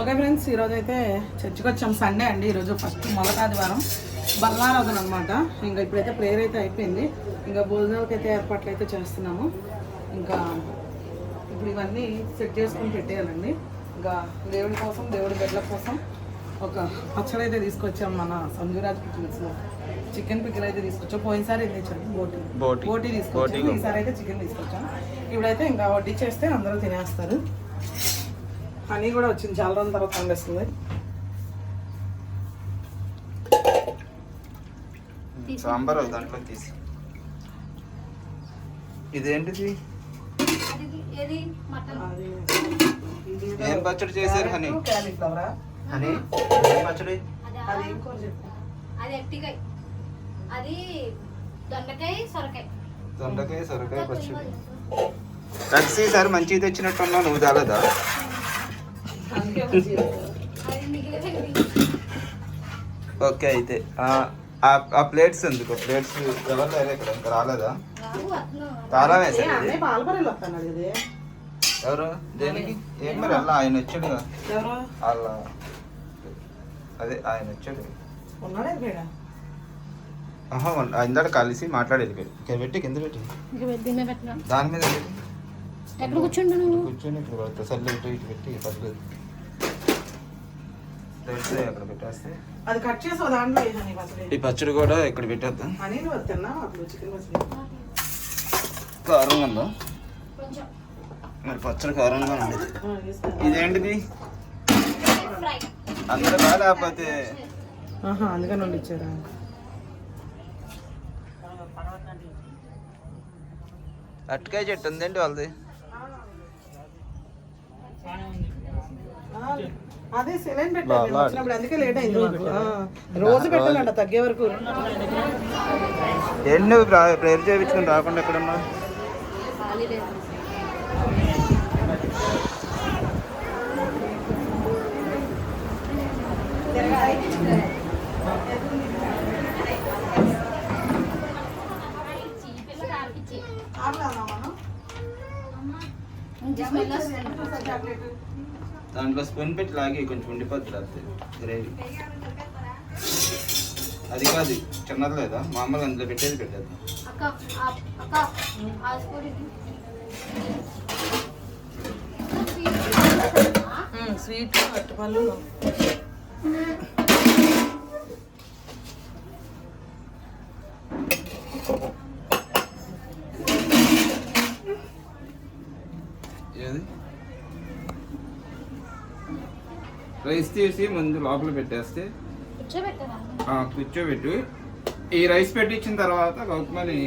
Okay friends ఈరోజు అయితే చర్చికి వచ్చాం సండే అండి. ఈరోజు ఫస్ట్ మొదటి ఆదివారం. బల్లారాధన అనమాట ఇంకా ఇప్పుడైతే ప్రేయర్ అయితే అయిపోయింది. ఇంకా భోజనాలకి అయితే ఏర్పాట్లు అయితే చేస్తున్నాము. ఇంకా ఇప్పుడు ఇవన్నీ సెట్ చేసుకొని పెట్టేయాలండి. ఇంకా దేవుడి కోసం దేవుడి బిడ్డల కోసం ఒక పచ్చడి అయితే తీసుకొచ్చాం మన సంజురాజ్ పికిల్స్లో చికెన్ పికిల్ అయితే తీసుకొచ్చాం. పోయినసారి ఏం తెచ్చాము బోటి. బోటి. బోటి తీసుకొచ్చాం. ఈసారి అయితే చికెన్ తీసుకొచ్చాం. ఇప్పుడైతే ఇంకా వడ్డీ చేస్తే అందరూ తినేస్తారు. హనీ కూడా వచ్చింది. చాలా రోజుల తర్వాత పండిస్తుంది సాంబార్ దాంట్లో తీసి. ఇదేంటిది? ఏది? మటన్. అది ఏం పచ్చడి చేశారు హనీ? హనీ? ఏం పచ్చడి? అదా. దొండకాయ సొరకాయ. దొండకాయ సొరకాయ పచ్చడి. కలిసి సార్ మంచిగా తెచ్చినట్టున్నా నువ్వు చాలదా ఓకే అయితే. ఆ- ప్లేట్స్ ఎందుకు? ప్లేట్స్ ఎవరు లేరు ఇక్కడ? ఇంకా రాలేదా? తాళం వేసాడు ఎవరు? దేనికి? ఏం మరి అలా ఆయన వచ్చాడు ఎవరు? అలా. అదే ఆయన వచ్చాడు. ఇందాక కలిసి మాట్లాడేది వెళ్ళిపోయాడు ఇక్కడ పెట్టి కింద పెట్టి. దాని మీద పెట్టి. ఎక్కడ కూర్చుంటా నువ్వు కూర్చొని ఇక్కడ పెడతా. సర్లే ఇటు ఇటు పెట్టి పర్లేదు అక్కడ పెట్టేస్తే. అది కట్ చేసి ఓ దాంట్లో వేసాను పచ్చడి. ఈ పచ్చడి కూడా ఇక్కడ పెట్టేద్దాం. అని నువ్వు తిన్నా అప్పుడు చికెన్ పచ్చడి. కారంగా ఉందా? కొంచెం. మరి పచ్చడి కారంగా ఉండేది. ఇదేంటిది? అందరూ లేకపోతే అందుకని వండి ఇచ్చారా అట్టకాయ చెట్టు ఉందేంటి వాళ్ళది? ఆ, అదే సెలైన్ పెట్టాను వచ్చినప్పుడు అందుకే లేట్ అయింది రోజు పెట్టాలంట తగ్గే వరకు. ప్రా- ప్రేయర్ చేయించుకుని రాకుండా ఎక్కడన్నా వస్తుంది చాక్లెట్ దాంట్లో స్పూన్ పెట్టి లాగి కొంచెం ఉండిపోద్ది లేకపోతే గ్రేవీ. అది కాదు చిన్నది లేదా? మామూలుగా అందులో పెట్టేది పెట్టేద్దాం. అక్క ఆ- అక్క ఆ స్పూన్ ఇది. ఆ? స్వీట్ అట్టుపళ్ళు రైస్ తీసి ముందు లోపల పెట్టేస్తే కూర్చోబెట్టు. ఈ రైస్ పెట్టించిన తర్వాత గౌతమని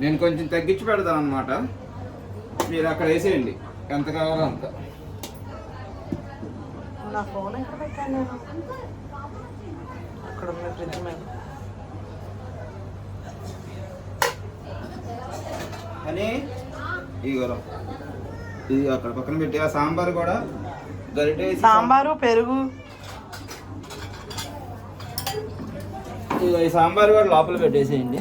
నేను కొంచెం తగ్గించి పెడతాను అనమాట మీరు అక్కడ వేసేయండి. ఎంత కావాలో అంత. అని ఇగో ఇది అక్కడ పక్కన పెట్టి ఆ సాంబార్ కూడా సాంబారు పెరుగు. ఈ సాంబార్ కూడా లోపల పెట్టేసేయండి.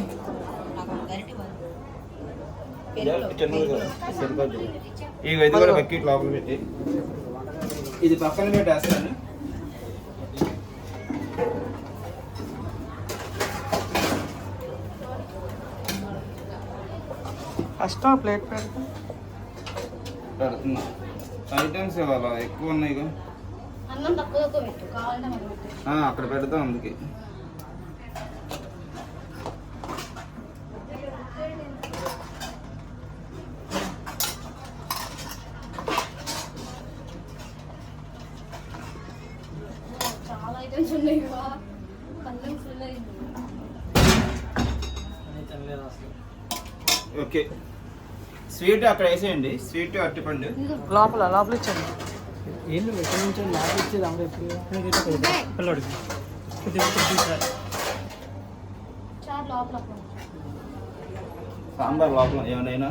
ఇగో ఇది కూడా బకెట్ లోపల పెట్టి ఇది పక్కన పెట్టేస్తాను. ఫస్ట్ ప్లేట్ పెడతా. పెడుతున్నా. ఐటమ్స్ ఇవాళ ఎక్కువ ఉన్నాయి అక్కడ పెడతాం అందుకే. ఓకే. స్వీట్ అక్కడ వేసేయండి. స్వీట్ అట్టిపండు లోపల లోపల ఇచ్చాను ఏంటి ఎక్కడి నుంచి ల్యాబ్ ఇచ్చేది పిల్లడికి. కొద్దిగా చార్ లోపల సాంబార్ లోపల ఏమైనా?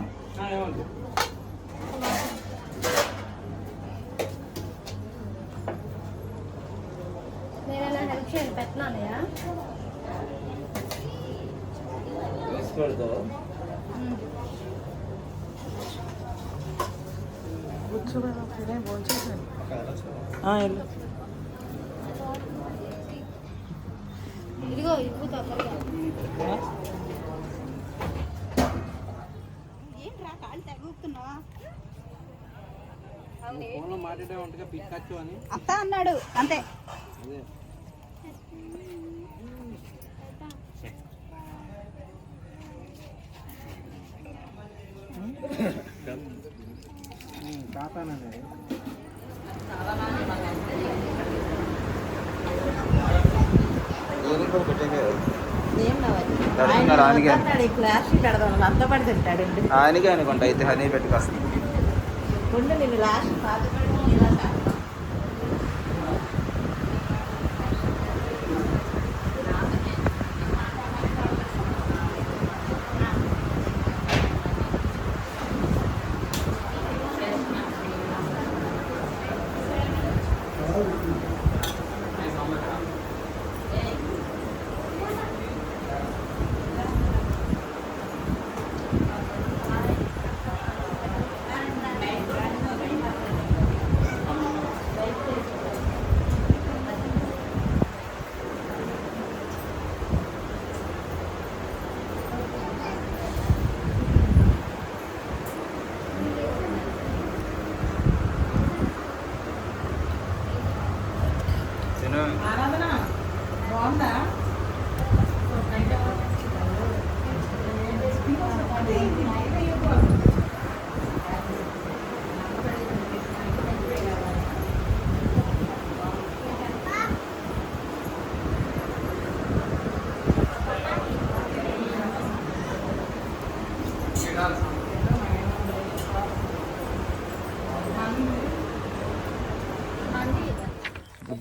నేనైనా ఇదిగో అత్త అన్నాడు అంతే. ఆయనకే. అనుకుంటా అయితే హనీ పెట్టుకొస్తాను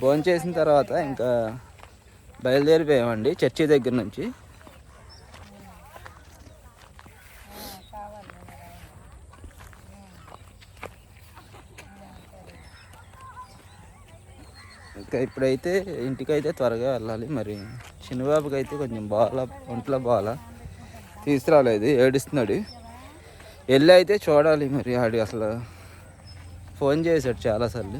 భోజనం చేసిన తర్వాత ఇంకా బయలుదేరిపోయామండి చర్చి దగ్గర నుంచి. ఇంకా ఇప్పుడైతే ఇంటికైతే త్వరగా వెళ్ళాలి. మరి చిన్నబాబుకి అయితే కొంచెం బాగా ఒంట్లో బాగా తీసుకురాలేదు ఏడుస్తున్నాడు. వెళ్ళి అయితే చూడాలి మరి ఆడి అసలు. ఫోన్ చేశాడు చాలాసార్లు.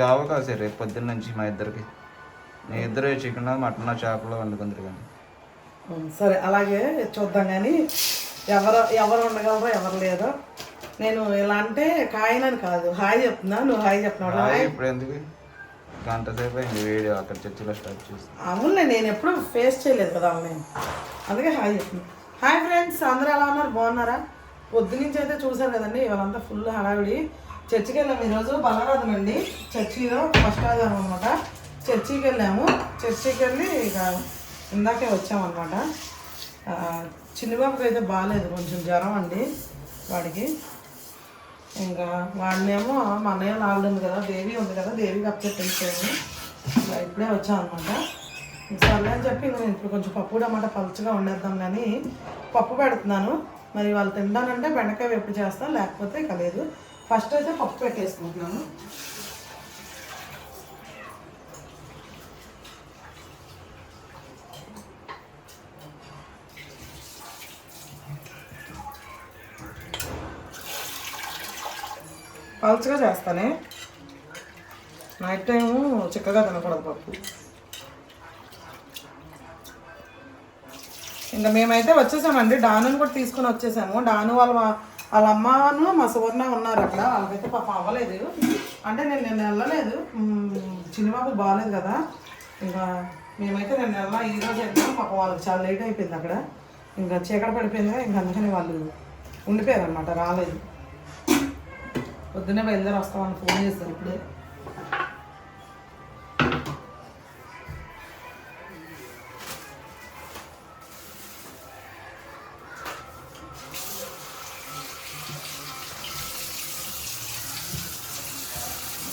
జావ కాసే రేపు పొద్దున్న నుంచి మా ఇద్దరికి. మీ ఇద్దరు చికెన్ మటన్ చేపలు వండుకుందరు కానీ సరే అలాగే చూద్దాం కానీ ఎవరు ఎవరు ఉండగలరో ఎవరు లేరో. నేను ఇలా అంటే కాయనని కాదు హాయ్ చెప్తున్నా నువ్వు హాయ్ చెప్తున్నావు హాయ్ ఇప్పుడు ఎందుకు? గంట సేపు అయింది వీడియో అక్కడ చర్చిలో స్టార్ట్ చేసి. అవునులే నేను ఎప్పుడు ఫేస్ చేయలేదు కదా నేను అందుకే హాయ్ చెప్తున్నా హాయ్ ఫ్రెండ్స్ అందరూ ఎలా ఉన్నారు? బాగున్నారా? పొద్దు నుంచి అయితే చూసారు కదండి ఇవాళంతా ఫుల్ హడావిడి. చర్చికి వెళ్ళాము ఈరోజు బలరాధం అండి చర్చిలో ఫస్ట్ ఆధారం అనమాట చర్చికి వెళ్ళాము. చర్చికి వెళ్ళి ఇక ఇందాకే వచ్చామన్నమాట. చిన్నబాబుకి అయితే బాగాలేదు కొంచెం జ్వరం అండి వాడికి. ఇంకా వాడినేమో మా అన్నయ్య నాలుగు ఉంది కదా దేవి ఉంది కదా దేవికి అప్సెట్ అయిపోయాము ఇప్పుడే వచ్చాం అనమాట సర్లే అని చెప్పి నేను ఇప్పుడు కొంచెం పప్పు టమాట పలుచగా వండేద్దాం కానీ పప్పు పెడుతున్నాను. మరి వాళ్ళు తింటానంటే బెండకాయ వేపు చేస్తాను లేకపోతే ఇక లేదు. ఫస్ట్ అయితే పప్పు పెట్టేసుకుంటున్నాను. పలుచగా చేస్తానే. నైట్ టైము చిక్కగా తినకూడదు పప్పు. ఇంకా మేమైతే వచ్చేసామండి. డానుని కూడా తీసుకొని వచ్చేసాము డాను వాళ్ళ వాళ్ళ అమ్మను మా సువర్ణ ఉన్నారు అక్కడ. వాళ్ళకైతే పాపం అవ్వలేదు. అంటే నేను నిన్న వెళ్ళలేదు. చిన్నబాబు బాగాలేదు కదా. ఇంకా మేమైతే నేను వెళ్ళా ఈ రోజు వెళ్తాం పాపం వాళ్ళకి చాలా లేట్ అయిపోయింది అక్కడ. ఇంకా చీకట పడిపోయింది ఇంకా అందుకని వాళ్ళు ఉండిపోయారు అనమాట రాలేదు. పొద్దున్నే బయలుదేరి వస్తామని ఫోన్ చేస్తారు ఇప్పుడే.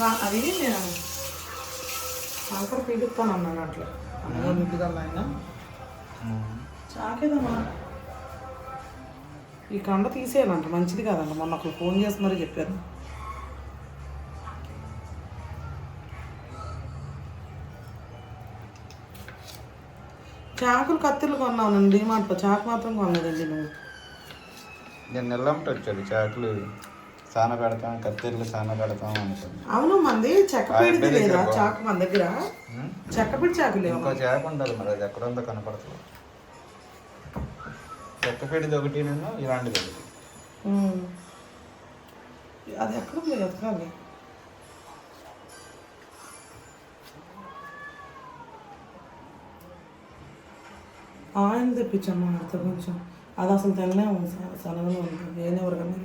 అది నేను ఆఖరి పీడుస్తాను అన్నాను అట్లా. ఆయన చాకేదమ్మా? ఈ కండ తీసేయాలంట మంచిది కాదంట. మొన్న ఒకరు ఫోన్ చేసి మరీ చెప్పారు. చాకులు కత్తిలు కొన్నానండి డిమార్ట్లో చాకు మాత్రం కొనలేదండి నువ్వు. నేను నెల్లంట వచ్చాడు చాకులు. సాన పెడతాం కత్తెర్లు సాన పెడతాం అనుకుంది అవును మంది చెక్క దగ్గర లేదా. చాకు మన దగ్గర? చెక్క పిడి చాకు లేవు? ఇంకో చాకు ఉండాలి మరి అది ఎక్కడ ఉందో కనపడుతుంది చెక్కపేడిది ఒకటి నేను ఇలాంటిది ఒకటి. అది ఎక్కడ ఉంది? ఎతకాలి ఆయన తెప్పించమ్మా అంత కొంచెం. అది అసలు తినలేము సనగలు ఉంటుంది ఏం ఎవరు కానీ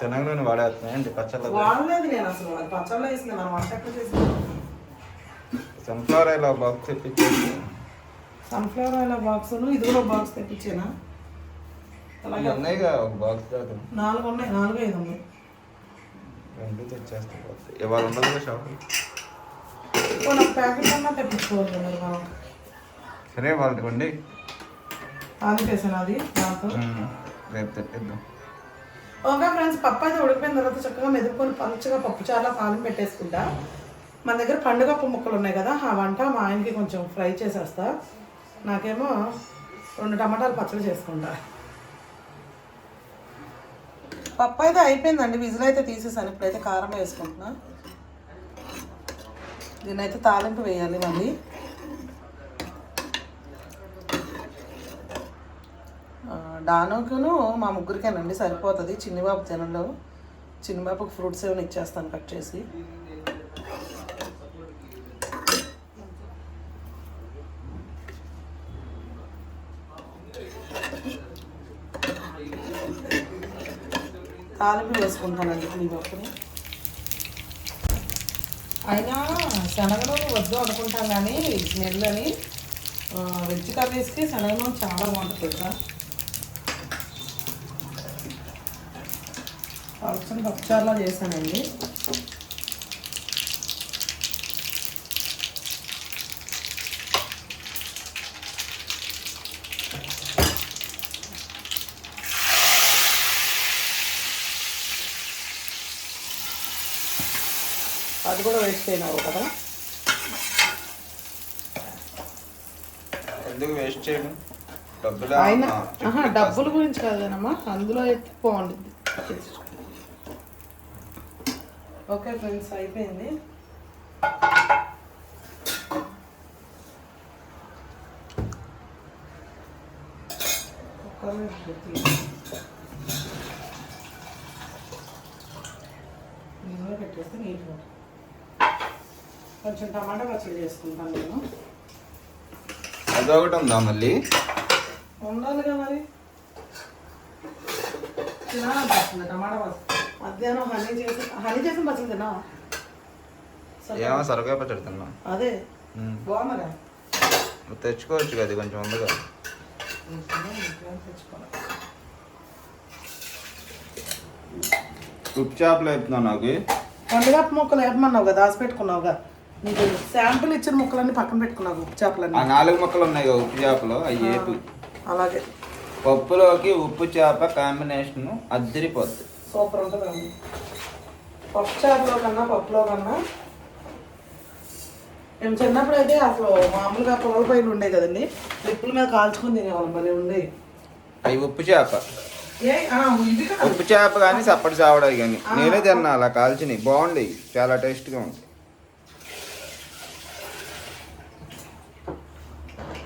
శనగలోని వాడేస్తున్నాయి ఏంటి పచ్చళ్ళ వాడలేదు నేను అసలు అది పచ్చళ్ళు వేసి మన వంట ఎక్కడ చేసి సన్ఫ్లవర్ ఆయిల్ బాక్స్ తెప్పించేసి సన్ఫ్లవర్ ఆయిల్ బాక్స్ ఇది కూడా బాక్స్ తెప్పించానా? ఉన్నాయిగా ఒక బాక్స్ దాకా. నాలుగు ఉన్నాయి నాలుగు ఐదు ఉన్నాయి. రెండు తెచ్చేస్తే. ఇవాళ ఉండదు షాప్? కొన్ని ప్యాకెట్ అన్నా తెప్పించుకోవాలి మరి మనం సరే వాళ్ళకి ఉండి అది చేసాను అది దాంతో. రేపు తెప్పిద్దాం. ఓకే ఫ్రెండ్స్ పప్పు అయితే ఉడికిపోయిన తర్వాత చక్కగా మెదుపుకొని పలుచగా పప్పు చాలా తాలింపు పెట్టేసుకుంటా. మన దగ్గర పండుగప్పు ముక్కలు ఉన్నాయి కదా ఆ వంట మా ఆయనకి కొంచెం ఫ్రై చేసేస్తా. నాకేమో రెండు టమాటాలు పచ్చడి చేసుకుంటా. పప్పు అయితే అయిపోయిందండి విజిల్ అయితే తీసేసాను ఇప్పుడైతే కారం వేసుకుంటున్నా. దీన్నైతే తాలింపు వేయాలి మళ్ళీ. డానుకును మా ముగ్గురికేనండి సరిపోతుంది. చిన్నబాబు తినలో చిన్నబాబుకి ఫ్రూట్స్ ఏమైనా ఇచ్చేస్తాను కట్ చేసి. తాలింపు వేసుకుంటానండి చిన్నబాబుని. అయినా శనగలు వద్దు అనుకుంటాం కానీ స్మెల్ అని వెజ్ కర్రీస్కి శనగలు చాలా బాగుంటుంది కదా. పలుచని పప్పుచారులా చేశానండి. అది కూడా వేస్ట్ అయినావు కదా. ఎందుకు వేస్ట్ చేయడం డబ్బులు డబ్బుల గురించి కాదేనమ్మా అందులో అయితే బాగుంటుంది ఓకే ఫ్రెండ్స్ అయిపోయింది. నీళ్ళలో పెట్టేస్తే నీళ్ళు కొంచెం టమాటా పచ్చడి చేసుకుంటాను నేను. అదొకటి ఉందా మళ్ళీ? ఉండాలిగా మరి. తినాలనిపిస్తుంది టమాటా పచ్చడి. మధ్యాహ్నం హనీ చేసి హనీ చేసిన పచ్చడి తినా ఏమో సరకాయ పచ్చడి తిన్నా. అదే. బాగుందిగా తెచ్చుకోవచ్చు కదా కొంచెం ఉందిగా ఉప్పు చేపలు వేపుతున్నావు నాకు. పండుగ ముక్కలు వేపమన్నావు కదా దాచి పెట్టుకున్నావుగా. నీకు శాంపుల్ ఇచ్చిన ముక్కలన్నీ పక్కన పెట్టుకున్నావు ఉప్పు ఆ చేపలన్నీ నాలుగు ముక్కలు ఉన్నాయి కదా ఉప్పు చేపలు అవి వేపు. అలాగే. పప్పులోకి ఉప్పు చేప కాంబినేషన్ అద్దరిపోద్ది. సూపర్ ఉంటుంది పప్పు చేపలో కన్నా పప్పులో కన్నా మేము చిన్నప్పుడు అయితే అసలు మామూలుగా పొలం పైన ఉండే కదండి. లిప్పుల మీద కాల్చుకొని తినేవాళ్ళం భలే ఉండే. అవి ఉప్పు చేప. ఉప్పు చేప కానీ సప్పటి చావడాయి కానీ. నేనే తిన్నా అలా కాల్చినవి. బాగుండేవి చాలా టేస్ట్గా ఉంది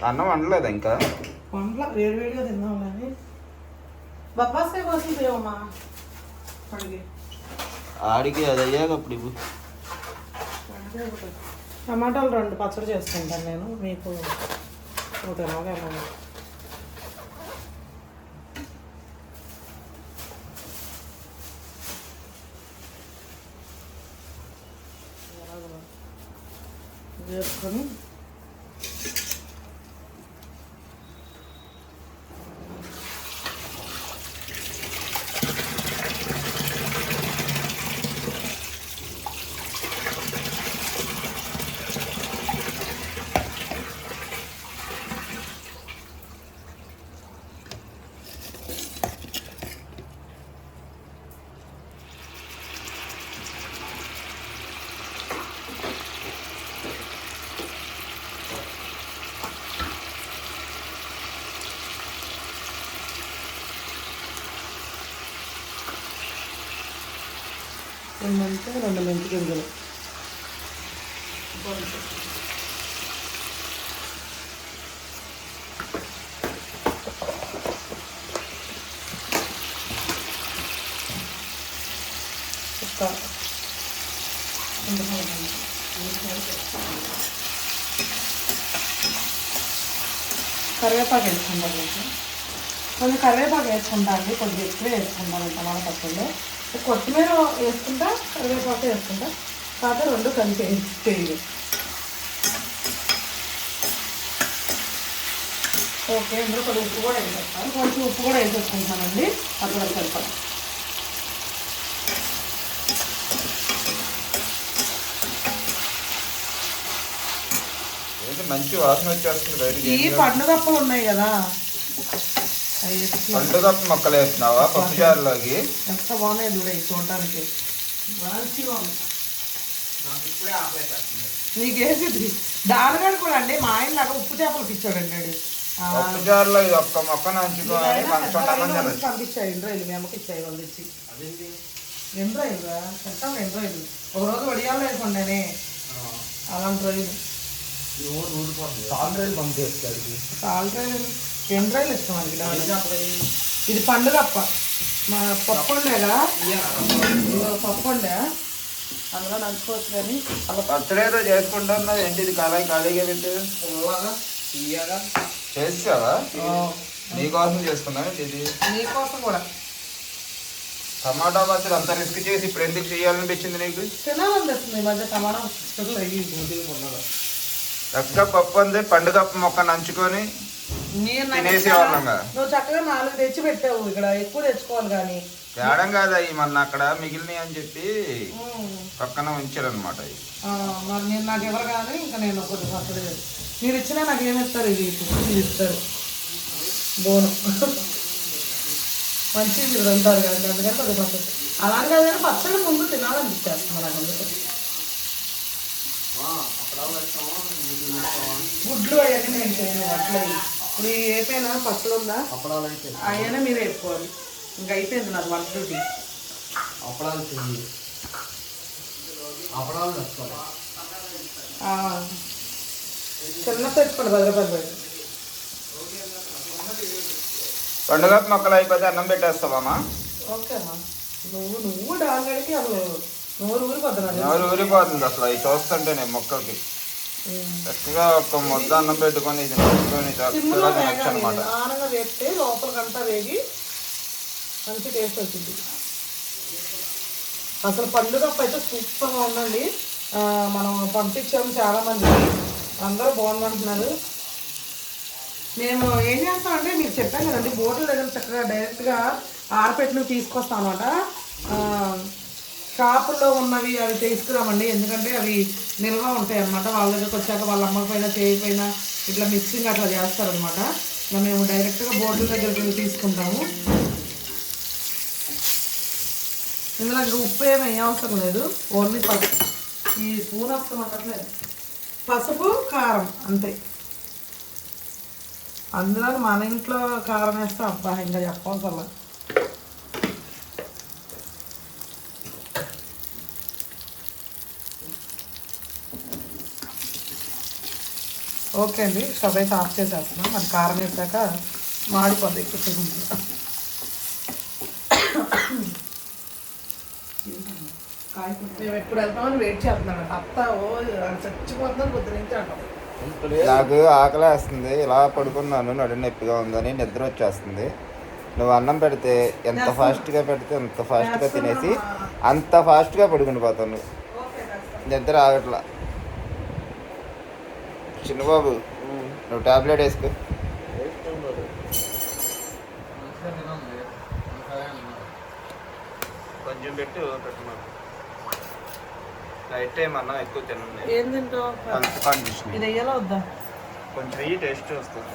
అన్నం వండలేదు ఇంకా? పండ్ల వేడివేడిగా తిందాం కానీ. బొప్పాస్కాయ కోసం ఆడికి అది అయ్యాక అప్పుడు ఇవ్వు టమాటాలు రెండు పచ్చడి చేసుకుంటాను నేను మీకు ఒకటేలాగా వేసుకొని ఏంటంటే రెండు మెంతి గింజలు. ఒక కరివేపాకు వేసుకుంటాం కొంచెం. కరివేపాకు వేసుకుంటా అండి కొద్దిగా ఎక్కువ వేసుకుందాం ఇంత మన పచ్చళ్ళు. కొత్తిమీర వేసుకుంటా కరివేపాకు వేసుకుంటా. కాకపోతే రెండు కలిపి చేయాలి ఓకే ఇందులో కొద్దిగా ఉప్పు కూడా వేసేస్తాను. కొంచెం ఉప్పు కూడా వేసేసుకుంటానండి. అది కూడా మంచి వాసన వచ్చేస్తుంది ఈ పండుగప్పలు ఉన్నాయి కదా. వేసుకున్నాను. పండుగ మొక్కలు వేస్తున్నావా? పప్పు చారులోకి ఎంత బాగున్నాయి చూడ చూడటానికి. మంచిగా ఉంది నీకేసింది దానిగాడు కూడా అండి మా ఆయన లాగా ఉప్పు చేపలు పిచ్చాడండి పప్పు చారులో ఇది ఒక్క మొక్క నంచుకొని పంపించాడు ఎన్ని రోజులు మీ అమ్మకి ఇచ్చాయి వాళ్ళు తెచ్చి ఎన్ని రోజులు రా చెప్తాం ఎన్ని రోజులు ఒక రోజు వడియాలు వేసుకుండానే అలాంటి రోజులు. ఆల్రెడీ పంపిస్తాడు. చాలా రోజులు ఎన్ని రోజులు మనకి డాడీ? ఇది పండుగ అప్ప మా పప్పు ఉండేగా ఇదిగో పప్పు ఉండే అందులో నంచుకోవచ్చు కానీ. అలా పచ్చడేదో చేసుకుంటున్నావు ఏంటి ఇది ఖాళీ ఖాళీగా పెట్టు? చేసావా? నీకోసం చేసుకున్నావు ఇది నీకోసం కూడా. టమాటా పచ్చడి అంత రిస్క్ చేసి ఇప్పుడు ఎందుకు చేయాలనిపించింది నీకు? తినాలనిపిస్తుంది ఈ మధ్య టమాటా. చక్కగా పప్పు అంది పండుగ మొక్క నంచుకొని నేను నాకు తినేసే ఇచ్చావా? వాళ్ళంగా. నువ్వు చక్కగా నాలుగు తెచ్చి పెట్టావు ఇక్కడ ఎక్కువ తెచ్చుకోవాలి కానీ. తేడం కాదా ఈ మన అక్కడ మిగిలినాయి అని చెప్పి. పక్కన ఉంచారనమాట మరి నేను నాకు ఎవరు కానీ ఇంకా నేను కొద్ది పచ్చడి మీరు ఇచ్చినా నాకు ఏమి ఇస్తారు? ఇది ఇది ఇస్తారు. బోను. మంచిది అంటారు కదా అందుకని కొద్ది పచ్చడి అలానే కాదు కానీ పచ్చడి ముందు తినాలనిపించారు మనకు అందుకు. గుడ్లు అవన్నీ నేను చేయను అట్లా ఇప్పుడు ఏపైనా? పచ్చడి ఉందా అవన్నీ మీరు వేసుకోవాలి. ఇంకా అయిపోయింది నాకు వంట డ్యూటీ. ఆ. చిన్న పెట్టుకోండి పది రూపాయలు పెట్టి పండుగ మొక్కలు అయిపోతే అన్నం పెట్టేస్తావమ్మా ఓకే అమ్మా. నువ్వు నువ్వు డాంగడికి అసలు ఎవరు ఊరిపోతుంది అసలు. అవి చూస్తుంటేనే మొక్కలకి. చక్కగా ఒక ముద్ద అన్నం పెట్టుకొని ఇది సిమ్లో చక్కగా తినచ్చు అనమాట వేస్తే లోపలికంతా వేగి మంచి టేస్ట్ వచ్చింది. అసలు పండుగ అయితే సూపర్గా ఉందండి. మనం పంపించాము చాలా మందికి అందరూ బాగుందంటున్నారు మేము ఏం చేస్తామంటే మీకు చెప్పాను కదండి బోట్ల దగ్గర చక్కగా డైరెక్ట్గా ఆరపెట్టినవి తీసుకొస్తాం అనమాట షాపుల్లో ఉన్నవి అవి తీసుకురామండి ఎందుకంటే అవి నిల్వ ఉంటాయి అన్నమాట. వాళ్ళ దగ్గరకు వచ్చాక వాళ్ళ అమ్మకైనా చేయకపోయినా ఇట్లా మిక్సింగ్ అట్లా చేస్తారనమాట ఇంకా మేము డైరెక్ట్గా బోర్డుల దగ్గరికి వెళ్ళి తీసుకుంటాము. ఇందులో ఇంకా ఉప్పు ఏమి అవసరం లేదు. ఓన్లీ పసుపు. ఈ స్పూన్ అవసరం పసుపు కారం అంతే. అందులో మన ఇంట్లో కారం వేస్తే. అబ్బా ఇంకా చెప్పవసరం ఓకే అండి. స్టవ్ అయితే ఆఫ్ చేసేస్తున్నాం. మరి కారం వేసాక మాడిపోద్ది ఎక్కువ మేము ఎప్పుడు వెళ్తామని వెయిట్ చేస్తున్నాడు అత్త ఓ చచ్చిపోతుందని పొద్దు నుంచి అంటాం. నాకు ఆకలి వేస్తుంది. ఇలా పడుకున్నాను. నడు నొప్పిగా ఉందని నిద్ర వచ్చేస్తుంది. నువ్వు అన్నం పెడితే ఎంత ఫాస్ట్గా పెడితే అంత ఫాస్ట్గా తినేసి అంత ఫాస్ట్గా పడుకుని పోతాను నిద్ర ఆగట్లా. చిన్నబాబు నువ్వు టాబ్లెట్ వేసుకో. కొంచెం పెట్టు పెట్టమా నైట్ టైం అన్నం ఎక్కువ తినండి ఏం తింటావు? ఇది వెయ్యాలా వద్దా? కొంచెం వెయ్యి టేస్ట్ వస్తుంది.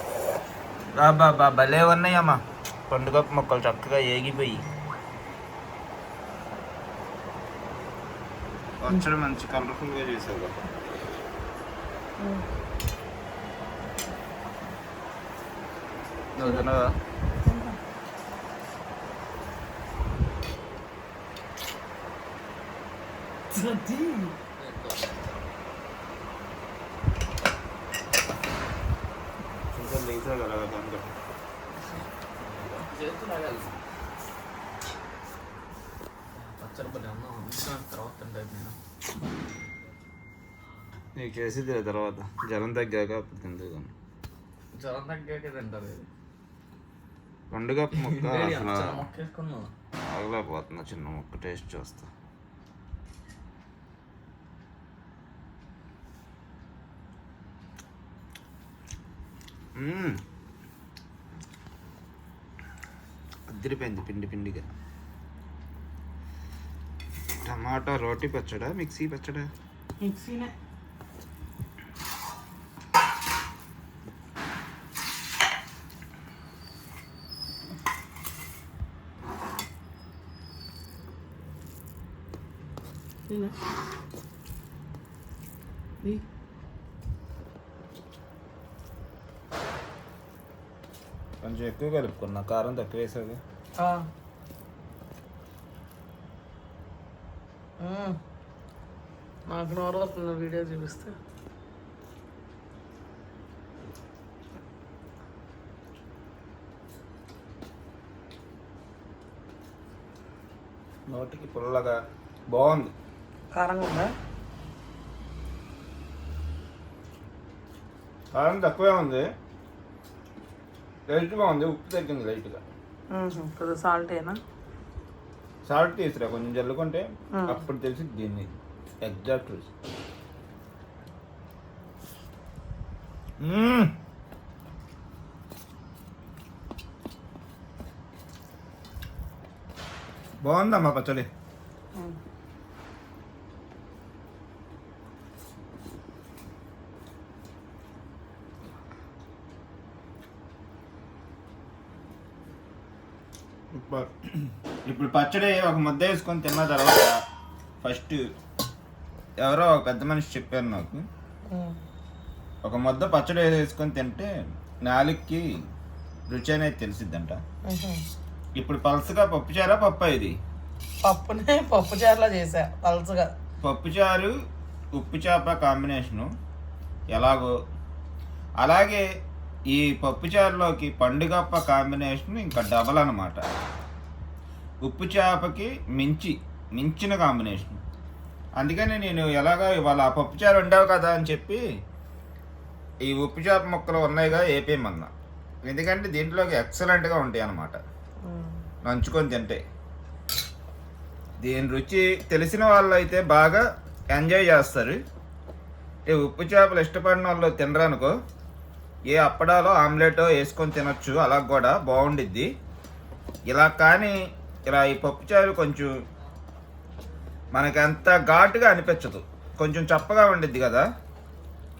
బాబా బా భలే ఉన్నాయమ్మా పండుగ మొక్కలు చక్కగా ఏగిపోయి. పచ్చడి మంచి కలర్ఫుల్గా చేసావు కదా. నువ్వు తినవా ఇంకా లేచా కదా దాంట్లో నీకు చేసేది తర్వాత జ్వరం తగ్గాక తింటుంది జ్వరం తగ్గాక తింటారు. పండుగ మొక్క. అసలు మొక్కేసుకున్నావు. ఆగలేకపోతున్నా చిన్న మొక్క టేస్ట్ చూస్తా. మ్మ్. అదిరిపోయింది పిండి పిండిగా. టమాటా రోటి పచ్చడా మిక్సీ పచ్చడా? మిక్సీనే. కొంచెం ఎక్కువ కలుపుకున్నా. కారం తక్కువ. మ్మ్. నాకు నోరు వస్తుంది వీడియో చూపిస్తే? నోటికి పుల్లగా బాగుంది. కారంగా ఉందా? కారం తక్కువే ఉంది. లైట్ బాగుంది ఉప్పు తగ్గింది లైట్గా. కొద్దిగా సాల్ట్ ఏనా? సాల్ట్ తీసురా కొంచెం జల్లుకుంటే. అప్పుడు తెలిసి దీన్ని ఎగ్జాక్ట్ రుచి మ్మ్. బాగుందమ్మా పచ్చడి. ఇప్పుడు పచ్చడి ఒక ముద్ద వేసుకొని తిన్న తర్వాత ఫస్ట్ ఎవరో ఒక పెద్ద మనిషి చెప్పారు నాకు. ఒక ముద్ద పచ్చడి వేసుకొని తింటే నాలుగుకి రుచి అనేది తెలిసిద్దంట. ఇప్పుడు పలసగా పప్పుచారా పప్ప ఇది? పప్పునే పప్పు చారులా చేసా పలచగా పప్పుచారు ఉప్పు చేప కాంబినేషను ఎలాగో. అలాగే ఈ పప్పుచారులోకి పండుగప్ప కాంబినేషన్ ఇంకా డబల్ అనమాట ఉప్పు చేపకి మించి మించిన కాంబినేషన్ అందుకని నేను ఎలాగో ఇవాళ ఆ పప్పుచారు వండావు కదా అని చెప్పి ఈ ఉప్పు చేప ముక్కలు ఉన్నాయిగా ఏపేయమన్నా. ఎందుకంటే దీంట్లోకి ఎక్సలెంట్గా ఉంటాయి అన్నమాట. నంచుకొని తింటే. దీని రుచి తెలిసిన వాళ్ళు అయితే బాగా ఎంజాయ్ చేస్తారు. ఈ ఉప్పు చేపలు ఇష్టపడిన వాళ్ళు తినరనుకో ఏ అప్పడాలో ఆమ్లెటో వేసుకొని తినొచ్చు అలా కూడా బాగుండిద్ది. ఇలా కానీ ఇలా ఈ పప్పు చారు కొంచెం మనకి అంత ఘాటుగా అనిపించదు. కొంచెం చప్పగా ఉండిద్ది కదా.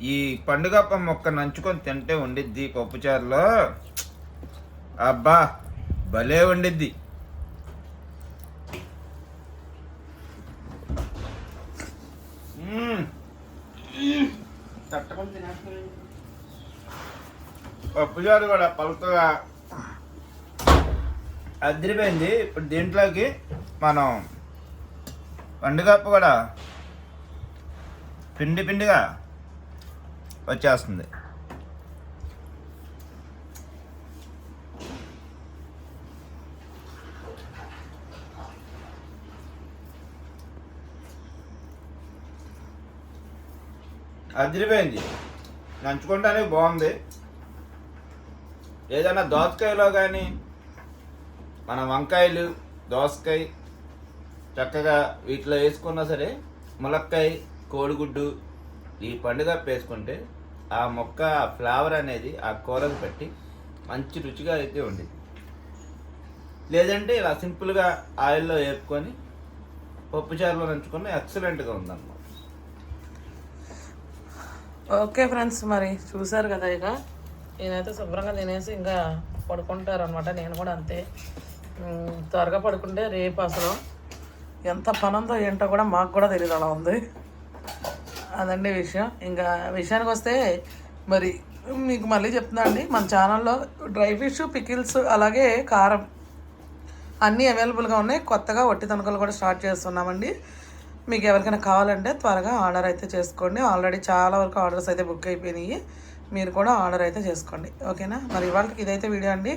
ఈ పండుగప్ప మొక్క నంచుకొని తింటే ఉండిద్ది పప్పుచారులో అబ్బా భలే ఉండిద్ది. మ్మ్. తట్టుకొని తినేస్తున్నాను పప్పుచారు కూడా పలుకగా అదిరిపోయింది. ఇప్పుడు దీంట్లోకి మనం వండుకప్పు కూడా పిండి పిండిగా వచ్చేస్తుంది. అదిరిపోయింది. నంచుకోవడానికి బాగుంది. ఏదైనా దోసకాయలో కానీ మన వంకాయలు దోసకాయ చక్కగా వీటిలో వేసుకున్నా సరే ములక్కాయ కోడిగుడ్డు ఈ పండుగ వేసుకుంటే ఆ మొక్క ఫ్లేవర్ అనేది ఆ కూరలు పెట్టి మంచి రుచిగా అయితే ఉండేది. లేదంటే ఇలా సింపుల్గా ఆయిల్లో వేపుకొని పప్పుచారులో నంచుకొని ఎక్సలెంట్గా ఉందన్నమాట. ఓకే ఫ్రెండ్స్ మరి చూసారు కదా ఇక? నేనైతే శుభ్రంగా తినేసి ఇంకా పడుకుంటారు అనమాట నేను కూడా అంతే. త్వరగా పడుకుంటే రేపు అసలు ఎంత పనుందో ఉందో ఏంటో కూడా మాకు కూడా తెలియదు అలా ఉంది. అదండి విషయం. ఇంకా విషయానికి వస్తే మరి మీకు మళ్ళీ చెప్తున్నా అండి మన ఛానల్లో డ్రై ఫిష్ పికిల్స్ అలాగే కారం అన్నీ అవైలబుల్గా ఉన్నాయి. కొత్తగా వట్టి తనకలు కూడా స్టార్ట్ చేస్తున్నామండి. మీకు ఎవరికైనా కావాలంటే త్వరగా ఆర్డర్ అయితే చేసుకోండి. ఆల్రెడీ చాలా వరకు ఆర్డర్స్ అయితే బుక్ అయిపోయినాయి. మీరు కూడా ఆర్డర్ అయితే చేసుకోండి. ఓకేనా? మరి ఇవాళకి ఇదైతే వీడియో అండి.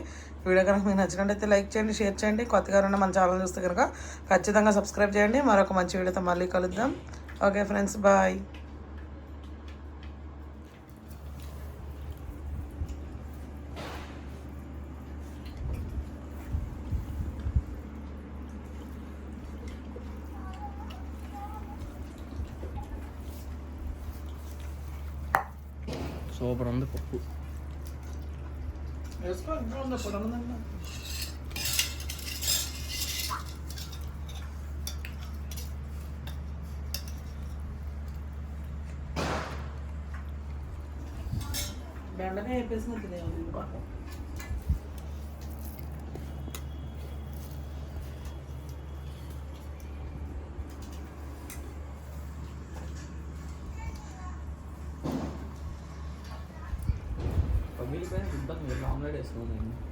వీడియో కనుక మీకు నచ్చినట్టయితే లైక్ చేయండి షేర్ చేయండి. కొత్తగా ఉన్న మన ఛానల్ చూస్తే కనుక ఖచ్చితంగా సబ్స్క్రైబ్ చేయండి. మరొక మంచి వీడియోతో మళ్ళీ కలుద్దాం. Okay friends bye. సూపర్ ఉంది పప్పు బెండకాయ వేపేసిన తినేవాళ్ళు పగిలిపోయిన గుడ్డకు మీరు ఆమ్లెట్ వేసుకున్నాను